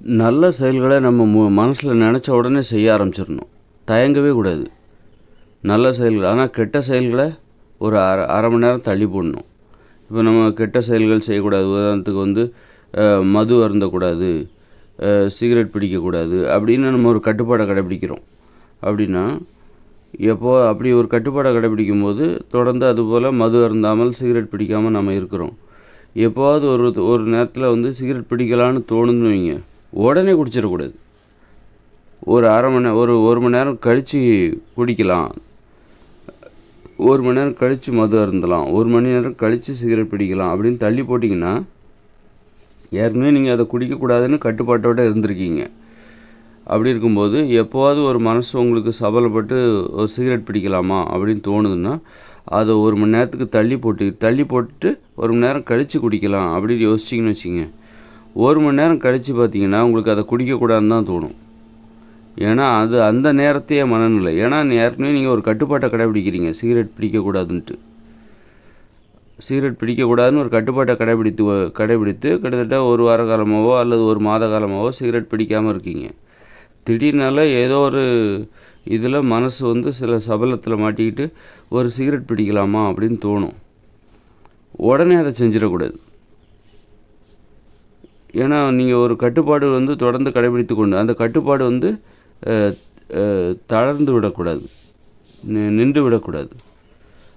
நல்ல செயல்களை நம்ம மு மனசில் நினச்ச உடனே செய்ய ஆரம்பிச்சிடணும். தயங்கவே கூடாது. நல்ல செயல்கள் ஆனால் கெட்ட செயல்களை ஒரு அரை அரை மணி நேரம் தள்ளி போடணும். இப்போ நம்ம கெட்ட செயல்கள் செய்யக்கூடாது. உதாரணத்துக்கு வந்து மது அருந்தக்கூடாது சிகரெட் பிடிக்கக்கூடாது அப்படின்னு நம்ம ஒரு கட்டுப்பாடை கடைப்பிடிக்கிறோம் அப்படின்னா எப்போ அப்படி ஒரு கட்டுப்பாடை கடைபிடிக்கும் போது தொடர்ந்து அதுபோல் மது அருந்தாமல் சிகரெட் பிடிக்காமல் நம்ம இருக்கிறோம். எப்போவாவது ஒரு ஒரு நேரத்தில் வந்து சிகரெட் பிடிக்கலான்னு தோணுன்னு வைங்க. உடனே குடிச்சிடக்கூடாது. ஒரு அரை மணி நேரம் ஒரு ஒரு மணி நேரம் கழித்து குடிக்கலாம். ஒரு மணி நேரம் கழித்து மது அருந்தலாம். ஒரு மணி நேரம் கழித்து சிகரெட் பிடிக்கலாம் அப்படின்னு தள்ளி போட்டிங்கன்னா ஏற்கனவே நீங்கள் அதை குடிக்கக்கூடாதுன்னு கட்டுப்பாட்டோடு இருந்திருக்கீங்க. அப்படி இருக்கும்போது எப்போவாவது ஒரு மனசு உங்களுக்கு சபலப்பட்டு ஒரு சிகரெட் பிடிக்கலாமா? அப்படின்னு தோணுதுன்னா அதை ஒரு மணி நேரத்துக்கு தள்ளி போட்டு தள்ளி போட்டு ஒரு மணி நேரம் கழித்து குடிக்கலாம் அப்படின்னு யோசிச்சிங்கன்னு வச்சுங்க ஒரு மணி நேரம் கழித்து பார்த்தீங்கன்னா உங்களுக்கு அதை குடிக்கக்கூடாதுன்னு தான் தோணும். ஏன்னா அது அந்த நேரத்தையே மனநிலை. ஏன்னா ஏற்கனவே நீங்கள் ஒரு கட்டுப்பாட்டை கடைபிடிக்கிறீங்க. சிகரெட் பிடிக்கக்கூடாதுன்ட்டு. சிகரெட் பிடிக்கக்கூடாதுன்னு ஒரு கட்டுப்பாட்டை கடைபிடித்து கடைபிடித்து கிட்டத்தட்ட ஒரு வார காலமாகவோ அல்லது ஒரு மாத காலமாகவோ சிகரெட் பிடிக்காமல் இருக்கீங்க. திடீர்னால ஏதோ ஒரு இதில் மனசு வந்து சில சபலத்தில் மாட்டிக்கிட்டு ஒரு சிகரெட் பிடிக்கலாமா அப்படின்னு தோணும். உடனே அதை செஞ்சிடக்கூடாது. ஏன்னா நீங்கள் ஒரு கட்டுப்பாடு வந்து தொடர்ந்து கடைபிடித்து கொண்டு அந்த கட்டுப்பாடு வந்து தளர்ந்து விடக்கூடாது. நி- நின்று விடக்கூடாது.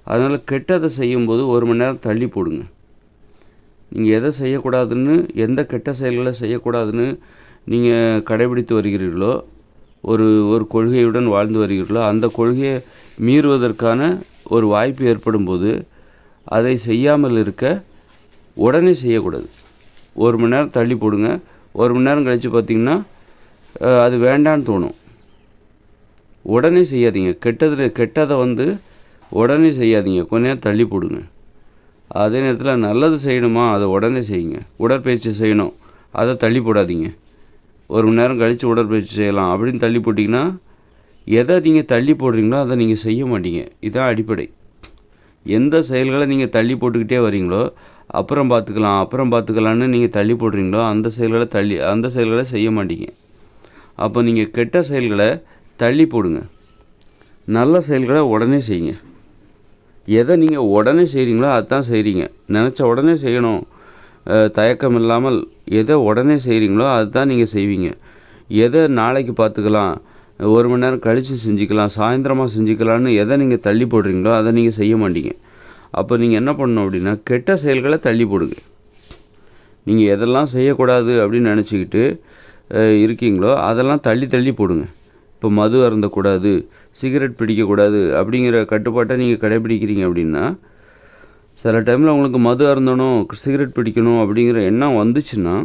அதனால் கெட்டதை செய்யும்போது ஒரு மணி நேரம் தள்ளி போடுங்க. நீங்கள் எதை செய்யக்கூடாதுன்னு எந்த கெட்ட செயல்களை செய்யக்கூடாதுன்னு நீங்கள் கடைபிடித்து வருகிறீர்களோ ஒரு ஒரு கொள்கையுடன் வாழ்ந்து வருகிறீர்களோ அந்த கொள்கையை மீறுவதற்கான ஒரு வாய்ப்பு ஏற்படும் போது அதை செய்யாமல் இருக்க உடனே செய்யக்கூடாது. ஒரு மணி நேரம் தள்ளி போடுங்க. ஒரு மணி நேரம் கழித்து பார்த்தீங்கன்னா அது வேண்டான்னு தோணும். உடனே செய்யாதீங்க. கெட்டதில் கெட்டதை வந்து உடனே செய்யாதீங்க. கொஞ்ச நேரம் தள்ளி போடுங்க. அதே நேரத்தில் நல்லது செய்யணுமா அதை உடனே செய்யுங்க. உடற்பயிற்சி செய்யணும். அதை தள்ளி போடாதீங்க. ஒரு மணி நேரம் கழித்து உடற்பயிற்சி செய்யலாம். அப்படின்னு தள்ளி போட்டிங்கன்னா எதை நீங்கள் தள்ளி போடுறீங்களோ அதை நீங்கள் செய்ய மாட்டீங்க. இதுதான் அடிப்படை. எந்த செயல்களை நீங்கள் தள்ளி போட்டுக்கிட்டே வரீங்களோ அப்புறம் பார்த்துக்கலாம் அப்புறம் பார்த்துக்கலான்னு நீங்கள் தள்ளி போடுறீங்களோ அந்த செயல்களை தள்ளி அந்த செயல்களை செய்ய மாட்டீங்க. அப்போ நீங்கள் கெட்ட செயல்களை தள்ளி போடுங்க. நல்ல செயல்களை உடனே செய்யுங்க. எதை நீங்கள் உடனே செய்கிறீங்களோ அதுதான் செய்கிறீங்க நினச்ச உடனே செய்யணும். தயக்கம் இல்லாமல் எதை உடனே செய்கிறீங்களோ அதுதான் நீங்கள் செய்வீங்க. எதை நாளைக்கு பார்த்துக்கலாம் ஒரு மணி நேரம் கழித்து செஞ்சுக்கலாம் சாயந்தரமாக செஞ்சுக்கலான்னு எதை நீங்கள் தள்ளி போடுறீங்களோ அதை நீங்கள் செய்ய மாட்டீங்க. அப்போ நீங்கள் என்ன பண்ணணும் அப்படின்னா கெட்ட செயல்களை தள்ளி போடுங்க. நீங்கள் எதெல்லாம் செய்யக்கூடாது அப்படின்னு நினச்சிக்கிட்டு இருக்கீங்களோ அதெல்லாம் தள்ளி தள்ளி போடுங்க. இப்போ மது அருந்தக்கூடாது சிகரெட் பிடிக்கக்கூடாது அப்படிங்கிற கட்டுப்பாட்டை நீங்கள் கடைபிடிக்கிறீங்க அப்படின்னா சில டைமில் உங்களுக்கு மது அருந்தணும் சிகரெட் பிடிக்கணும் அப்படிங்கிற எண்ணம் வந்துச்சுன்னா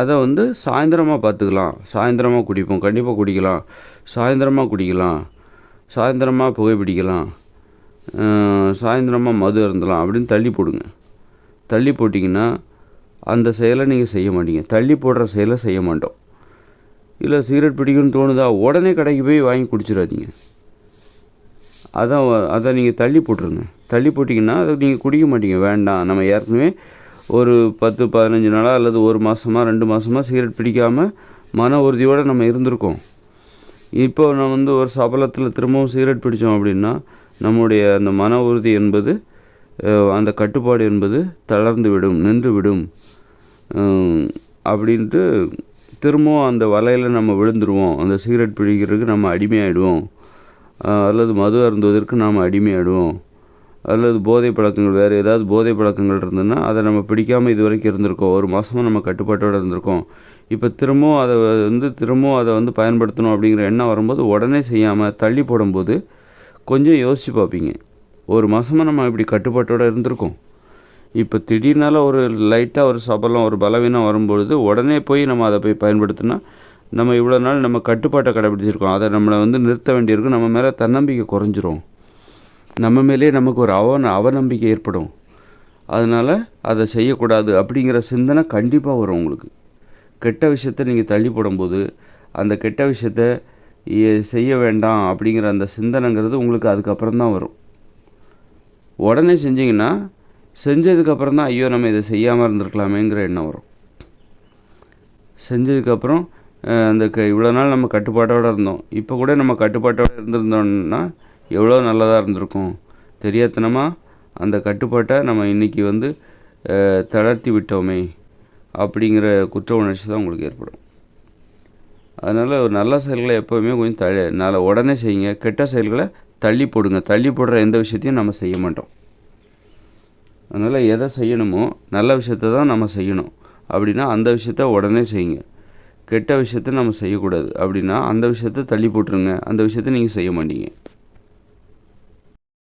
அதை வந்து சாயந்தரமாக பார்த்துக்கலாம். சாயந்தரமாக குடிப்போம் கண்டிப்பாக குடிக்கலாம். சாயந்தரமாக குடிக்கலாம். சாயந்தரமாக புகைப்பிடிக்கலாம் சாயந்தரமாக மது அருந்தலாம் அப்படின்னு தள்ளி போடுங்க. தள்ளி போட்டிங்கன்னா அந்த செயலை நீங்கள் செய்ய மாட்டீங்க. தள்ளி போடுற செயலை செய்ய மாட்டோம். இல்லை சிகரெட் பிடிக்கும்னு தோணுதா உடனே கடைக்கு போய் வாங்கி குடிச்சிடாதீங்க. அதான் அதை நீங்கள் தள்ளி போட்டுருங்க. தள்ளி போட்டிங்கன்னா அதை நீங்கள் குடிக்க மாட்டீங்க. வேண்டாம். நம்ம ஏற்கனவே ஒரு பத்து பதினஞ்சு நாளாக அல்லது ஒரு மாதமாக ரெண்டு மாதமாக சிகரெட் பிடிக்காமல் மன உறுதியோடு நம்ம இருந்திருக்கோம். இப்போ நம்ம வந்து ஒரு சபலத்தில் திரும்பவும் சிகரெட் பிடித்தோம் அப்படின்னா நம்முடைய அந்த மன உறுதி என்பது அந்த கட்டுப்பாடு என்பது தளர்ந்து விடும் நின்று விடும் அப்படின்ட்டு திரும்பவும் அந்த வலையில் நம்ம விழுந்துருவோம். அந்த சிகரெட் பிடிக்கிறதுக்கு நம்ம அடிமையாயிடுவோம். அல்லது மது அருந்துவதற்கு நாம் அடிமையாயிடுவோம். அல்லது போதை பழக்கங்கள் வேறு ஏதாவது போதை பழக்கங்கள் இருந்ததுன்னா அதை நம்ம பிடிக்காமல் இது வரைக்கும் இருந்திருக்கோம். ஒரு மாதமாக நம்ம கட்டுப்பாட்டோடு இருந்திருக்கோம். இப்போ திரும்பவும் அதை வந்து திரும்பவும் அதை வந்து பயன்படுத்தணும் அப்படிங்கிற எண்ணம் வரும்போது உடனே செய்யாமல் தள்ளி போடும்போது கொஞ்சம் யோசித்து பார்ப்பீங்க ஒரு மாதமாக நம்ம இப்படி கட்டுப்பாட்டோடு இருந்திருக்கோம். இப்போ திடீர்னால ஒரு லைட்டாக ஒரு சபலம் ஒரு பலவீனம் வரும்பொழுது உடனே போய் நம்ம அதை போய் பயன்படுத்தினா நம்ம இவ்வளோ நாள் நம்ம கட்டுப்பாட்டை கடைபிடிச்சிருக்கோம். அதை நம்மளை வந்து நிறுத்த வேண்டியிருக்கும் நம்ம மேலே தன்னம்பிக்கை குறைஞ்சிரும். நம்ம மேலேயே நமக்கு ஒரு அவ அவநம்பிக்கை ஏற்படும். அதனால் அதை செய்யக்கூடாது அப்படிங்கிற சிந்தனை கண்டிப்பாக வரும் உங்களுக்கு. கெட்ட விஷயத்தை நீங்கள் தள்ளி போடும்போது அந்த கெட்ட விஷயத்த செய்ய வேண்டாம் அப்படிங்கிற அந்த சிந்தனைங்கிறது உங்களுக்கு அதுக்கப்புறம் தான் வரும். உடனே செஞ்சிங்கன்னா செஞ்சதுக்கப்புறம் தான் ஐயோ நம்ம இதை செய்யாமல் இருந்திருக்கலாமேங்கிற எண்ணம் வரும். செஞ்சதுக்கப்புறம் அந்த க இவ்வளோ நாள் நம்ம கட்டுப்பாட்டோடு இருந்தோம். இப்போ கூட நம்ம கட்டுப்பாட்டோடு இருந்திருந்தோம்னா எவ்வளோ நல்லதாக இருந்திருக்கும். தெரியாத்தனமாக அந்த கட்டுப்பாட்டை நம்ம இன்றைக்கி வந்து தளர்த்தி விட்டோமே அப்படிங்கிற குற்ற உணர்ச்சி தான் உங்களுக்கு ஏற்படும். அதனால் ஒரு நல்ல செயல்களை எப்போவுமே கொஞ்சம் த நல்ல உடனே செய்யுங்க. கெட்ட செயல்களை தள்ளி போடுங்க. தள்ளி போடுற எந்த விஷயத்தையும் நம்ம செய்ய மாட்டோம். அதனால் எதை செய்யணுமோ நல்ல விஷயத்த தான் நம்ம செய்யணும். அப்படின்னா அந்த விஷயத்த உடனே செய்யுங்க. கெட்ட விஷயத்த நம்ம செய்யக்கூடாது. அப்படின்னா அந்த விஷயத்த தள்ளி போட்டுருங்க. அந்த விஷயத்த நீங்கள் செய்ய மாட்டீங்க.